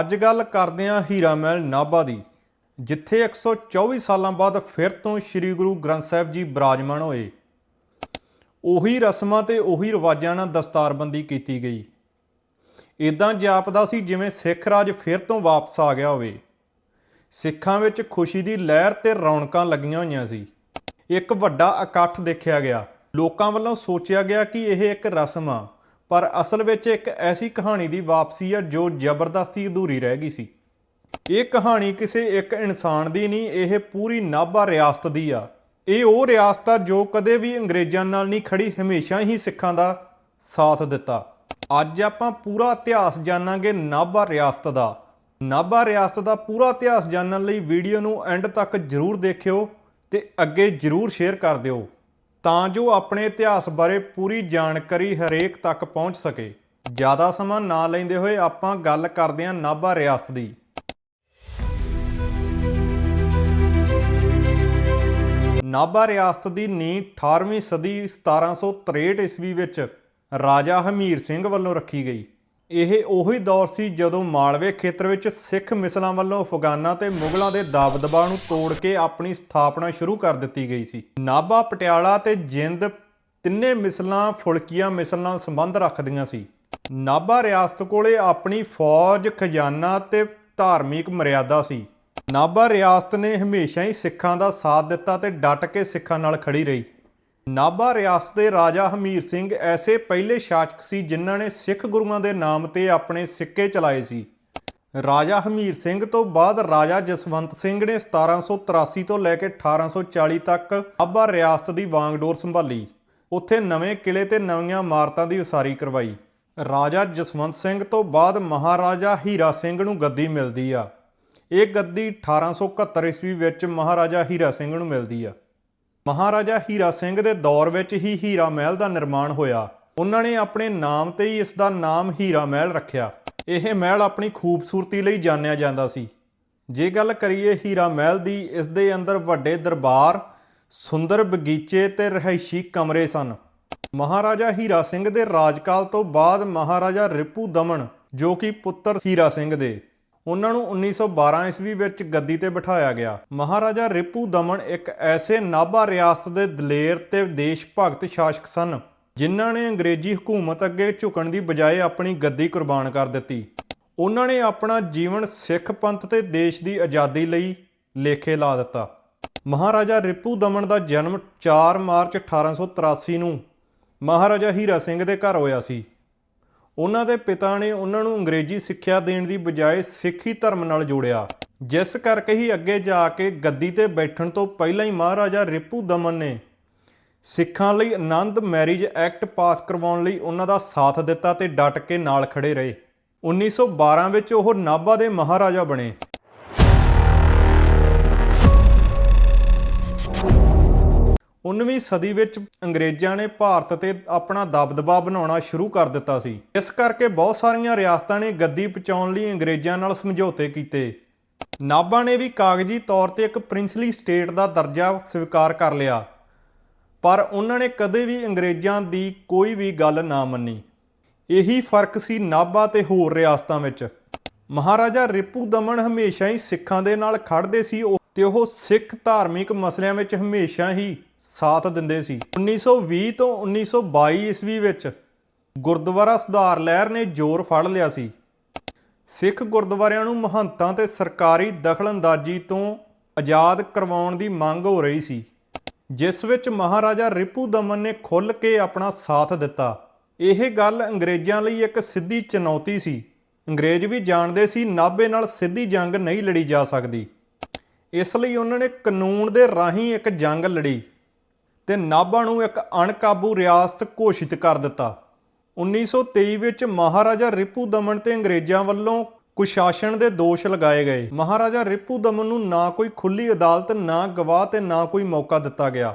ਅੱਜ ਗੱਲ ਕਰਦੇ ਹਾਂ ਹੀਰਾ ਮਹਿਲ ਨਾਭਾ ਦੀ, ਜਿੱਥੇ 124 ਸਾਲਾਂ ਬਾਅਦ ਫਿਰ ਤੋਂ ਸ੍ਰੀ ਗੁਰੂ ਗ੍ਰੰਥ ਸਾਹਿਬ ਜੀ ਬਿਰਾਜਮਾਨ ਹੋਏ। ਉਹੀ ਰਸਮਾਂ ਤੇ ਉਹੀ ਰਿਵਾਜਾਂ ਨਾਲ ਦਸਤਾਰਬੰਦੀ ਕੀਤੀ ਗਈ। ਇਦਾਂ ਜਾਪਦਾ ਸੀ ਜਿਵੇਂ ਸਿੱਖ ਰਾਜ ਫਿਰ ਤੋਂ ਵਾਪਸ ਆ ਗਿਆ ਹੋਵੇ। ਸਿੱਖਾਂ ਵਿੱਚ ਖੁਸ਼ੀ ਦੀ ਲਹਿਰ ਤੇ ਰੌਣਕਾਂ ਲੱਗੀਆਂ ਹੋਈਆਂ ਸੀ। ਇੱਕ ਵੱਡਾ ਇਕੱਠ ਦੇਖਿਆ ਗਿਆ। ਲੋਕਾਂ ਵੱਲੋਂ ਸੋਚਿਆ ਗਿਆ ਕਿ ਇਹ ਇੱਕ ਰਸਮ ਆ। ਪਰ ਅਸਲ ਵਿੱਚ ਇੱਕ ਐਸੀ ਕਹਾਣੀ ਦੀ ਵਾਪਸੀ ਆ ਜੋ ਜ਼ਬਰਦਸਤੀ ਅਧੂਰੀ ਰਹਿ ਗਈ ਸੀ। ਇਹ ਕਹਾਣੀ ਕਿਸੇ ਇੱਕ ਇਨਸਾਨ ਦੀ ਨਹੀਂ, ਇਹ ਪੂਰੀ ਨਾਭਾ ਰਿਆਸਤ ਦੀ ਆ। ਇਹ ਉਹ ਰਿਆਸਤ ਆ ਜੋ ਕਦੇ ਵੀ ਅੰਗਰੇਜ਼ਾਂ ਨਾਲ ਨਹੀਂ ਖੜੀ ਹਮੇਸ਼ਾ ਹੀ ਸਿੱਖਾਂ ਦਾ ਸਾਥ ਦਿੱਤਾ। ਅੱਜ ਆਪਾਂ ਪੂਰਾ ਇਤਿਹਾਸ ਜਾਣਾਂਗੇ ਨਾਭਾ ਰਿਆਸਤ ਦਾ। ਨਾਭਾ ਰਿਆਸਤ ਦਾ ਪੂਰਾ ਇਤਿਹਾਸ ਜਾਣਨ ਲਈ ਵੀਡੀਓ ਨੂੰ ਐਂਡ ਤੱਕ ਜਰੂਰ ਦੇਖਿਓ ਤੇ ਅੱਗੇ ਜਰੂਰ ਸ਼ੇਅਰ ਕਰ ਦਿਓ। ਤਾਂ ਜੋ ਆਪਣੇ ਇਤਿਹਾਸ ਬਾਰੇ ਪੂਰੀ ਜਾਣਕਾਰੀ ਹਰੇਕ ਤੱਕ ਪਹੁੰਚ ਸਕੇ। ਜ਼ਿਆਦਾ ਸਮਾਂ ਨਾ ਲੈਂਦੇ ਹੋਏ ਆਪਾਂ ਗੱਲ ਕਰਦੇ ਹਾਂ ਨਾਭਾ ਰਿਆਸਤ ਦੀ। ਨਾਭਾ ਰਿਆਸਤ ਦੀ ਨੀਂਹ 18ਵੀਂ ਸਦੀ 1763 ਈਸਵੀ ਵਿੱਚ ਰਾਜਾ ਹਮੀਰ ਸਿੰਘ ਵੱਲੋਂ ਰੱਖੀ ਗਈ। ਇਹ ਉਹੀ ਦੌਰ ਸੀ ਜਦੋਂ ਮਾਲਵੇ ਖੇਤਰ ਵਿੱਚ ਸਿੱਖ ਮਿਸਲਾਂ ਵੱਲੋਂ ਅਫਗਾਨਾਂ ਤੇ ਮੁਗਲਾਂ ਦੇ ਦਬਦਬਾ ਨੂੰ ਤੋੜ ਕੇ ਆਪਣੀ ਸਥਾਪਨਾ ਸ਼ੁਰੂ ਕਰ ਦਿੱਤੀ ਗਈ ਸੀ। ਨਾਭਾ, ਪਟਿਆਲਾ ਤੇ ਜਿੰਦ ਤਿੰਨੇ ਮਿਸਲਾਂ ਫੁਲਕੀਆਂ ਮਿਸਲ ਨਾਲ ਸੰਬੰਧ ਰੱਖਦੀਆਂ ਸੀ। ਨਾਭਾ ਰਿਆਸਤ ਕੋਲੇ ਆਪਣੀ ਫੌਜ, ਖਜ਼ਾਨਾ ਤੇ ਧਾਰਮਿਕ ਮਰਿਆਦਾ ਸੀ। ਨਾਭਾ ਰਿਆਸਤ ਨੇ ਹਮੇਸ਼ਾ ਹੀ ਸਿੱਖਾਂ ਦਾ ਸਾਥ ਦਿੱਤਾ ਤੇ ਡਟ ਕੇ ਸਿੱਖਾਂ ਨਾਲ ਖੜੀ ਰਹੀ। ਨਾਭਾ ਰਿਆਸਤ ਦੇ ਰਾਜਾ ਹਮੀਰ ਸਿੰਘ ਐਸੇ ਪਹਿਲੇ ਸ਼ਾਸਕ ਸੀ ਜਿਨ੍ਹਾਂ ਨੇ ਸਿੱਖ ਗੁਰੂਆਂ ਦੇ ਨਾਮ ਤੇ ਆਪਣੇ ਸਿੱਕੇ ਚਲਾਏ ਸੀ। ਰਾਜਾ ਹਮੀਰ ਸਿੰਘ ਤੋਂ ਬਾਅਦ ਰਾਜਾ ਜਸਵੰਤ ਸਿੰਘ ਨੇ 1783 ਤੋਂ ਲੈ ਕੇ 1840 ਤੱਕ ਨਾਭਾ ਰਿਆਸਤ ਦੀ ਵਾਂਗਡੋਰ ਸੰਭਾਲੀ। ਉੱਥੇ ਨਵੇਂ ਕਿਲੇ ਤੇ ਨਵੀਆਂ ਇਮਾਰਤਾਂ ਦੀ ਉਸਾਰੀ ਕਰਵਾਈ। ਰਾਜਾ ਜਸਵੰਤ ਸਿੰਘ ਤੋਂ ਬਾਅਦ ਮਹਾਰਾਜਾ ਹੀਰਾ ਸਿੰਘ ਨੂੰ ਗੱਦੀ ਮਿਲਦੀ ਆ। ਇਹ ਗੱਦੀ 1871 ਈਸਵੀ ਵਿੱਚ ਮਹਾਰਾਜਾ ਹੀਰਾ ਸਿੰਘ ਨੂੰ ਮਿਲਦੀ ਆ। ਮਹਾਰਾਜਾ ਹੀਰਾ ਸਿੰਘ ਦੇ ਦੌਰ ਵਿੱਚ ਹੀ ਹੀਰਾ ਮਹਿਲ ਦਾ ਨਿਰਮਾਣ ਹੋਇਆ। ਉਹਨਾਂ ਨੇ ਆਪਣੇ ਨਾਮ ਤੇ ਹੀ ਇਸ ਦਾ ਨਾਮ ਹੀਰਾ ਮਹਿਲ ਰੱਖਿਆ। ਇਹ ਮਹਿਲ ਆਪਣੀ ਖੂਬਸੂਰਤੀ ਲਈ ਜਾਣਿਆ ਜਾਂਦਾ ਸੀ। ਜੇ ਗੱਲ ਕਰੀਏ ਹੀਰਾ ਮਹਿਲ ਦੀ, ਇਸ ਦੇ ਅੰਦਰ ਵੱਡੇ ਦਰਬਾਰ, ਸੁੰਦਰ ਬਗੀਚੇ ਤੇ ਰਿਹਾਇਸ਼ੀ ਕਮਰੇ ਸਨ। ਮਹਾਰਾਜਾ ਹੀਰਾ ਸਿੰਘ ਦੇ ਰਾਜਕਾਲ ਤੋਂ ਬਾਅਦ ਮਹਾਰਾਜਾ ਰਿਪੂ ਦਮਨ, ਜੋ ਕਿ ਪੁੱਤਰ ਹੀਰਾ ਸਿੰਘ ਦੇ ਉਹਨਾਂ ਨੂੰ 1912 ਈਸਵੀ ਵਿੱਚ ਗੱਦੀ ਤੇ ਬਿਠਾਇਆ ਗਿਆ। ਮਹਾਰਾਜਾ ਰਿਪੂ ਦਮਨ ਇੱਕ ਐਸੇ ਨਾਭਾ ਰਿਆਸਤ ਦੇ ਦਲੇਰ ਤੇ ਦੇਸ਼ ਭਗਤ ਸ਼ਾਸਕ ਸਨ, ਜਿਨ੍ਹਾਂ ਨੇ ਅੰਗਰੇਜ਼ੀ ਹਕੂਮਤ ਅੱਗੇ ਝੁਕਣ ਦੀ ਬਜਾਏ ਆਪਣੀ ਗੱਦੀ ਕੁਰਬਾਨ ਕਰ ਦਿੱਤੀ। ਉਹਨਾਂ ਨੇ ਆਪਣਾ ਜੀਵਨ ਸਿੱਖ ਪੰਥ ਤੇ ਦੇਸ਼ ਦੀ ਆਜ਼ਾਦੀ ਲਈ ਲੇਖੇ ਲਾ ਦਿੱਤਾ। ਮਹਾਰਾਜਾ ਰਿਪੂ ਦਮਨ ਦਾ ਜਨਮ 4 ਮਾਰਚ 1883 ਨੂੰ ਮਹਾਰਾਜਾ ਹੀਰਾ ਸਿੰਘ ਦੇ ਘਰ ਹੋਇਆ ਸੀ। ਉਹਨਾਂ ਦੇ ਪਿਤਾ ਨੇ ਉਹਨਾਂ ਨੂੰ ਅੰਗਰੇਜ਼ੀ ਸਿੱਖਿਆ ਦੇਣ ਦੀ ਬਜਾਏ ਸਿੱਖੀ ਧਰਮ ਨਾਲ ਜੋੜਿਆ। ਜਿਸ ਕਰਕੇ ਹੀ ਅੱਗੇ ਜਾ ਕੇ ਗੱਦੀ ਤੇ ਬੈਠਣ ਤੋਂ ਪਹਿਲਾਂ ਹੀ ਮਹਾਰਾਜਾ ਰਿਪੂ ਦਮਨ ਨੇ ਸਿੱਖਾਂ ਲਈ ਆਨੰਦ ਮੈਰਿਜ ਐਕਟ ਪਾਸ ਕਰਵਾਉਣ ਲਈ ਉਹਨਾਂ ਦਾ ਸਾਥ ਦਿੱਤਾ ਤੇ ਡਟ ਕੇ ਨਾਲ ਖੜੇ ਰਹੇ। 1912 ਵਿੱਚ ਉਹ ਨਾਭਾ ਦੇ ਮਹਾਰਾਜਾ ਬਣੇ। 19ਵੀਂ ਸਦੀ ਵਿੱਚ ਅੰਗਰੇਜ਼ਾਂ ਨੇ ਭਾਰਤ ਤੇ ਆਪਣਾ ਦਬਦਬਾ ਬਣਾਉਣਾ ਸ਼ੁਰੂ ਕਰ ਦਿੱਤਾ ਸੀ। ਇਸ ਕਰਕੇ ਬਹੁਤ ਸਾਰੀਆਂ ਰਿਆਸਤਾਂ ਨੇ ਗੱਦੀ ਪਹੁੰਚਾਉਣ ਲਈ ਅੰਗਰੇਜ਼ਾਂ ਨਾਲ ਸਮਝੌਤੇ ਕੀਤੇ। ਨਾਭਾ ਨੇ ਵੀ ਕਾਗਜ਼ੀ ਤੌਰ ਤੇ ਇੱਕ ਪ੍ਰਿੰਸਲੀ ਸਟੇਟ ਦਾ ਦਰਜਾ ਸਵੀਕਾਰ ਕਰ ਲਿਆ। ਪਰ ਉਹਨਾਂ ਨੇ ਕਦੇ ਵੀ ਅੰਗਰੇਜ਼ਾਂ ਦੀ ਕੋਈ ਵੀ ਗੱਲ ਨਾ ਮੰਨੀ। ਇਹੀ ਫ਼ਰਕ ਸੀ ਨਾਭਾ ਤੇ ਹੋਰ ਰਿਆਸਤਾਂ ਵਿੱਚ। ਮਹਾਰਾਜਾ ਰਿਪੂ ਦਮਨ ਹਮੇਸ਼ਾ ਹੀ ਸਿੱਖਾਂ ਦੇ ਨਾਲ ਖੜਦੇ ਸੀ ਉਹ- ਤੇ ਉਹ ਸਿੱਖ ਧਾਰਮਿਕ ਮਸਲਿਆਂ ਵਿੱਚ ਹਮੇਸ਼ਾ ਹੀ ਸਾਥ ਦਿੰਦੇ ਸੀ। 1920 ਤੋਂ 1922 ਈਸਵੀ ਵਿੱਚ ਗੁਰਦੁਆਰਾ ਸੁਧਾਰ ਲਹਿਰ ਨੇ ਜ਼ੋਰ ਫੜ ਲਿਆ ਸੀ। ਸਿੱਖ ਗੁਰਦੁਆਰਿਆਂ ਨੂੰ ਮਹੰਤਾਂ ਤੇ ਸਰਕਾਰੀ ਦਖਲਅੰਦਾਜ਼ੀ ਤੋਂ ਆਜ਼ਾਦ ਕਰਵਾਉਣ ਦੀ ਮੰਗ ਹੋ ਰਹੀ ਸੀ, ਜਿਸ ਵਿੱਚ ਮਹਾਰਾਜਾ ਰਿਪੂ ਦਮਨ ਨੇ ਖੁੱਲ੍ਹ ਕੇ ਆਪਣਾ ਸਾਥ ਦਿੱਤਾ। ਇਹ ਗੱਲ ਅੰਗਰੇਜ਼ਾਂ ਲਈ ਇੱਕ ਸਿੱਧੀ ਚੁਣੌਤੀ ਸੀ। ਅੰਗਰੇਜ਼ ਵੀ ਜਾਣਦੇ ਸੀ, ਨਾਭੇ ਨਾਲ ਸਿੱਧੀ ਜੰਗ ਨਹੀਂ ਲੜੀ ਜਾ ਸਕਦੀ। ਇਸ ਲਈ ਉਹਨਾਂ ਨੇ ਕਾਨੂੰਨ ਦੇ ਰਾਹੀਂ ਇੱਕ ਜੰਗ ਲੜੀ। ਤੇ ਨਾਭਾ ਨੂੰ ਇੱਕ ਅਣਕਾਬੂ ਰਿਆਸਤ ਘੋਸ਼ਿਤ ਕਰ ਦਿੱਤਾ। 1923 ਵਿੱਚ ਮਹਾਰਾਜਾ ਰਿਪੂ ਦਮਨ ਤੇ ਅੰਗਰੇਜ਼ਾਂ ਵੱਲੋਂ ਕੁਸ਼ਾਸਨ ਦੇ ਦੋਸ਼ ਲਗਾਏ ਗਏ। ਮਹਾਰਾਜਾ ਰਿਪੂ ਦਮਨ ਨੂੰ ਨਾ ਕੋਈ ਖੁੱਲੀ ਅਦਾਲਤ, ਨਾ ਗਵਾਹ ਤੇ ਨਾ ਕੋਈ ਮੌਕਾ ਦਿੱਤਾ ਗਿਆ।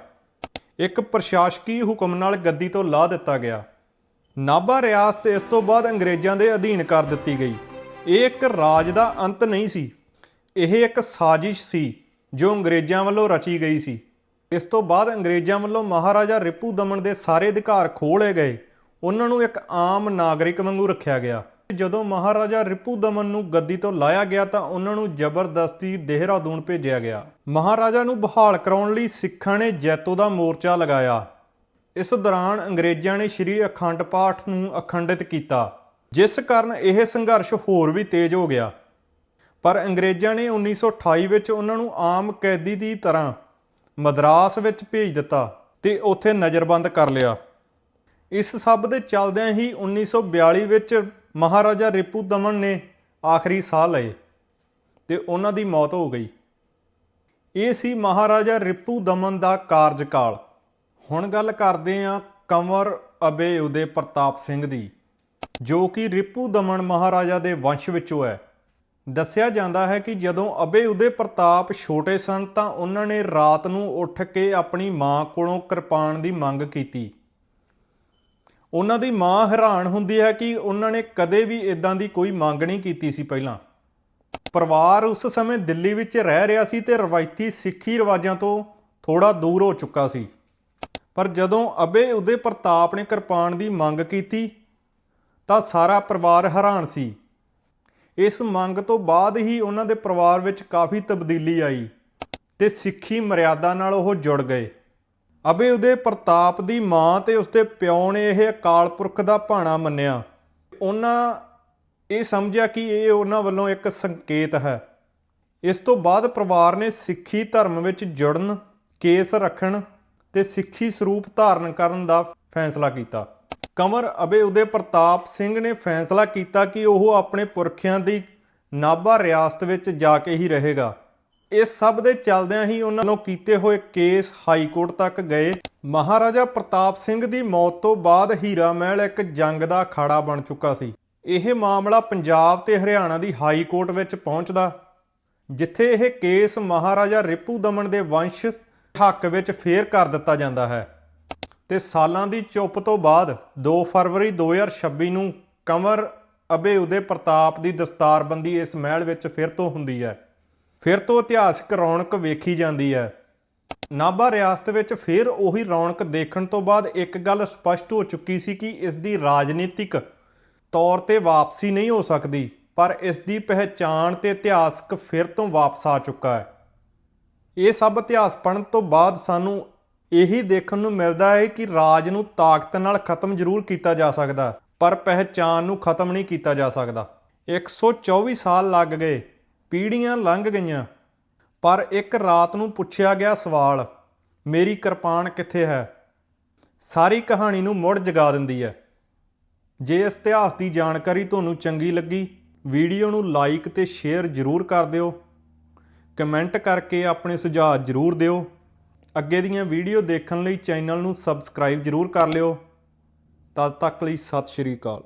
ਇੱਕ ਪ੍ਰਸ਼ਾਸਕੀ ਹੁਕਮ ਨਾਲ ਗੱਦੀ ਤੋਂ ਲਾਹ ਦਿੱਤਾ ਗਿਆ। ਨਾਭਾ ਰਿਆਸਤ ਇਸ ਤੋਂ ਬਾਅਦ ਅੰਗਰੇਜ਼ਾਂ ਦੇ ਅਧੀਨ ਕਰ ਦਿੱਤੀ ਗਈ। ਇਹ ਇੱਕ ਰਾਜ ਦਾ ਅੰਤ ਨਹੀਂ ਸੀ। ਇਹ ਇੱਕ ਸਾਜ਼ਿਸ਼ ਸੀ, ਜੋ ਅੰਗਰੇਜ਼ਾਂ ਵੱਲੋਂ ਰਚੀ ਗਈ ਸੀ। ਇਸ ਤੋਂ ਬਾਅਦ ਅੰਗਰੇਜ਼ਾਂ ਵੱਲੋਂ ਮਹਾਰਾਜਾ ਰਿਪੂ ਦਮਨ ਦੇ ਸਾਰੇ ਅਧਿਕਾਰ ਖੋਹ ਲਏ ਗਏ। ਉਹਨਾਂ ਨੂੰ ਇੱਕ ਆਮ ਨਾਗਰਿਕ ਵਾਂਗੂ ਰੱਖਿਆ ਗਿਆ। ਜਦੋਂ ਮਹਾਰਾਜਾ ਰਿਪੂ ਦਮਨ ਨੂੰ ਗੱਦੀ ਤੋਂ ਲਾਇਆ ਗਿਆ ਤਾਂ ਉਹਨਾਂ ਨੂੰ ਜ਼ਬਰਦਸਤੀ ਦੇਹਰਾਦੂਨ ਭੇਜਿਆ ਗਿਆ। ਮਹਾਰਾਜਾ ਨੂੰ ਬਹਾਲ ਕਰਾਉਣ ਲਈ ਸਿੱਖਾਂ ਨੇ ਜੈਤੋ ਦਾ ਮੋਰਚਾ ਲਗਾਇਆ। ਇਸ ਦੌਰਾਨ ਅੰਗਰੇਜ਼ਾਂ ਨੇ ਸ੍ਰੀ ਅਖੰਡ ਪਾਠ ਨੂੰ ਅਖੰਡਿਤ ਕੀਤਾ, ਜਿਸ ਕਾਰਨ ਇਹ ਸੰਘਰਸ਼ ਹੋਰ ਵੀ ਤੇਜ਼ ਹੋ ਗਿਆ। ਪਰ ਅੰਗਰੇਜ਼ਾਂ ਨੇ 1928 ਵਿੱਚ ਉਹਨਾਂ ਨੂੰ ਆਮ ਕੈਦੀ ਦੀ ਤਰ੍ਹਾਂ ਮਦਰਾਸ ਵਿੱਚ ਭੇਜ ਦਿੱਤਾ ਤੇ ਉੱਥੇ ਨਜ਼ਰਬੰਦ ਕਰ ਲਿਆ। ਇਸ ਸਭ ਦੇ ਚੱਲਦਿਆਂ ਹੀ 1942 ਵਿੱਚ ਮਹਾਰਾਜਾ ਰਿਪੂ ਦਮਨ ਨੇ ਆਖਰੀ ਸਾਹ ਲਏ ਤੇ ਉਹਨਾਂ ਦੀ ਮੌਤ ਹੋ ਗਈ। ਇਹ ਸੀ ਮਹਾਰਾਜਾ ਰਿਪੂ ਦਮਨ ਦਾ ਕਾਰਜਕਾਲ। ਹੁਣ ਗੱਲ ਕਰਦੇ ਹਾਂ ਕੰਵਰ ਅਬੇ ਉਦੇ ਪ੍ਰਤਾਪ ਸਿੰਘ ਦੀ, ਜੋ ਕਿ ਰਿਪੂ ਦਮਨ ਮਹਾਰਾਜਾ ਦੇ ਵੰਸ਼ ਵਿੱਚੋਂ ਹੈ। ਦੱਸਿਆ ਜਾਂਦਾ ਹੈ ਕਿ ਜਦੋਂ ਅਬੇ ਉਦੇ ਪ੍ਰਤਾਪ ਛੋਟੇ ਸਨ ਤਾਂ ਉਹਨਾਂ ਨੇ ਰਾਤ ਨੂੰ ਉੱਠ ਕੇ ਆਪਣੀ ਮਾਂ ਕੋਲੋਂ ਕਿਰਪਾਨ ਦੀ ਮੰਗ ਕੀਤੀ। ਉਹਨਾਂ ਦੀ ਮਾਂ ਹੈਰਾਨ ਹੁੰਦੀ ਹੈ ਕਿ ਉਹਨਾਂ ਨੇ ਕਦੇ ਵੀ ਇਦਾਂ ਦੀ ਕੋਈ ਮੰਗ ਨਹੀਂ ਕੀਤੀ ਸੀ ਪਹਿਲਾਂ। ਪਰਿਵਾਰ ਉਸ ਸਮੇਂ ਦਿੱਲੀ ਵਿੱਚ ਰਹਿ ਰਿਹਾ ਸੀ ਤੇ ਰਵਾਇਤੀ ਸਿੱਖੀ ਰਿਵਾਜਾਂ ਤੋਂ ਥੋੜਾ ਦੂਰ ਹੋ ਚੁੱਕਾ ਸੀ। ਪਰ ਜਦੋਂ ਅਬੇ ਉਦੇ ਪ੍ਰਤਾਪ ਨੇ ਕਿਰਪਾਨ ਦੀ ਮੰਗ ਕੀਤੀ ਤਾਂ ਸਾਰਾ ਪਰਿਵਾਰ ਹੈਰਾਨ ਸੀ। ਇਸ ਮੰਗ ਤੋਂ ਬਾਅਦ ਹੀ ਉਹਨਾਂ ਦੇ ਪਰਿਵਾਰ ਵਿੱਚ ਕਾਫੀ ਤਬਦੀਲੀ ਆਈ ਤੇ ਸਿੱਖੀ ਮਰਿਆਦਾ ਨਾਲ ਉਹ ਜੁੜ ਗਏ। ਅਬੇ ਉਹਦੇ ਪ੍ਰਤਾਪ ਦੀ ਮਾਂ ਤੇ ਉਸਦੇ ਪਿਓ ਨੇ ਇਹ ਅਕਾਲ ਪੁਰਖ ਦਾ ਭਾਣਾ ਮੰਨਿਆ। ਉਹਨਾਂ ਇਹ ਸਮਝਿਆ ਕਿ ਇਹ ਉਹਨਾਂ ਵੱਲੋਂ ਇੱਕ ਸੰਕੇਤ ਹੈ। ਇਸ ਤੋਂ ਬਾਅਦ ਪਰਿਵਾਰ ਨੇ ਸਿੱਖੀ ਧਰਮ ਵਿੱਚ ਜੁੜਨ, ਕੇਸ ਰੱਖਣ ਤੇ ਸਿੱਖੀ ਸਰੂਪ ਧਾਰਨ ਕਰਨ ਦਾ ਫੈਸਲਾ ਕੀਤਾ। ਕੰਵਰ ਅਬੇ ਉਦੇ ਪ੍ਰਤਾਪ ਸਿੰਘ ਨੇ ਫੈਸਲਾ ਕੀਤਾ ਕਿ ਉਹ ਆਪਣੇ ਪੁਰਖਿਆਂ ਦੀ ਨਾਭਾ ਰਿਆਸਤ ਵਿੱਚ ਜਾ ਕੇ ਹੀ ਰਹੇਗਾ। ਇਸ ਸਭ ਦੇ ਚੱਲਦਿਆਂ ਹੀ ਉਹਨਾਂ ਨੂੰ ਕੀਤੇ ਹੋਏ ਕੇਸ ਹਾਈ ਕੋਰਟ ਤੱਕ ਗਏ। ਮਹਾਰਾਜਾ ਪ੍ਰਤਾਪ ਸਿੰਘ ਦੀ ਮੌਤ ਤੋਂ ਬਾਅਦ ਹੀਰਾ ਮਹਿਲ ਇੱਕ ਜੰਗ ਦਾ ਅਖਾੜਾ ਬਣ ਚੁੱਕਾ ਸੀ। ਇਹ ਮਾਮਲਾ ਪੰਜਾਬ ਤੇ ਹਰਿਆਣਾ ਦੀ ਹਾਈ ਕੋਰਟ ਵਿੱਚ ਪਹੁੰਚਦਾ, ਜਿੱਥੇ ਇਹ ਕੇਸ ਮਹਾਰਾਜਾ ਰਿਪੂ ਦਮਨ ਦੇ ਵੰਸ਼ ਹੱਕ ਵਿੱਚ ਫੇਰ ਕਰ ਦਿੱਤਾ ਜਾਂਦਾ ਹੈ। ਤੇ ਸਾਲਾਂ ਦੀ ਚੁੱਪ ਤੋਂ ਬਾਅਦ 2 ਫਰਵਰੀ 2026 ਨੂੰ ਕੰਵਰ ਅਬੇ ਉਦੇ ਪ੍ਰਤਾਪ ਦੀ ਦਸਤਾਰਬੰਦੀ ਇਸ ਮਹਿਲ ਵਿੱਚ ਫਿਰ ਤੋਂ ਹੁੰਦੀ ਹੈ। ਫਿਰ ਤੋਂ ਇਤਿਹਾਸਕ ਰੌਣਕ ਵੇਖੀ ਜਾਂਦੀ ਹੈ। ਨਾਭਾ ਰਿਆਸਤ ਵਿੱਚ ਫਿਰ ਉਹੀ ਰੌਣਕ ਦੇਖਣ ਤੋਂ ਬਾਅਦ ਇੱਕ ਗੱਲ ਸਪਸ਼ਟ ਹੋ ਚੁੱਕੀ ਸੀ ਕਿ ਇਸ ਦੀ ਰਾਜਨੀਤਿਕ ਤੌਰ ਤੇ ਵਾਪਸੀ ਨਹੀਂ ਹੋ ਸਕਦੀ, ਪਰ ਇਸ ਦੀ ਪਹਿਚਾਣ ਤੇ ਇਤਿਹਾਸਕ ਫਿਰ ਤੋਂ ਵਾਪਸ ਆ ਚੁੱਕਾ ਹੈ। ਇਹ ਸਭ ਇਤਿਹਾਸ ਪੜ੍ਹਨ ਤੋਂ ਬਾਅਦ ਸਾਨੂੰ ਇਹੀ ਦੇਖਣ ਨੂੰ ਮਿਲਦਾ ਹੈ ਕਿ ਰਾਜ ਨੂੰ ਤਾਕਤ ਨਾਲ ਖਤਮ ਜ਼ਰੂਰ ਕੀਤਾ ਜਾ ਸਕਦਾ, ਪਰ ਪਹਿਚਾਨ ਨੂੰ ਖਤਮ ਨਹੀਂ ਕੀਤਾ ਜਾ ਸਕਦਾ। 124 ਸਾਲ ਲੱਗ ਗਏ, ਪੀੜ੍ਹੀਆਂ ਲੰਘ ਗਈਆਂ। ਪਰ ਇੱਕ ਰਾਤ ਨੂੰ ਪੁੱਛਿਆ ਗਿਆ ਸਵਾਲ, ਮੇਰੀ ਕਿਰਪਾਨ ਕਿੱਥੇ ਹੈ? ਸਾਰੀ ਕਹਾਣੀ ਨੂੰ ਮੁੜ ਜਗਾ ਦਿੰਦੀ ਹੈ। ਜੇ ਇਸ ਇਤਿਹਾਸ ਦੀ ਜਾਣਕਾਰੀ ਤੁਹਾਨੂੰ ਚੰਗੀ ਲੱਗੀ, ਵੀਡੀਓ ਨੂੰ ਲਾਈਕ ਤੇ ਸ਼ੇਅਰ ਜ਼ਰੂਰ ਕਰ ਦਿਓ। ਕਮੈਂਟ ਕਰਕੇ ਆਪਣੇ ਸੁਝਾਅ ਜ਼ਰੂਰ ਦਿਓ। ਅੱਗੇ ਦੀਆਂ ਵੀਡੀਓ ਦੇਖਣ ਲਈ ਚੈਨਲ ਨੂੰ ਸਬਸਕ੍ਰਾਈਬ ਜ਼ਰੂਰ ਕਰ ਲਿਓ। ਤਦ ਤੱਕ ਲਈ ਸਤਿ ਸ਼੍ਰੀ ਅਕਾਲ।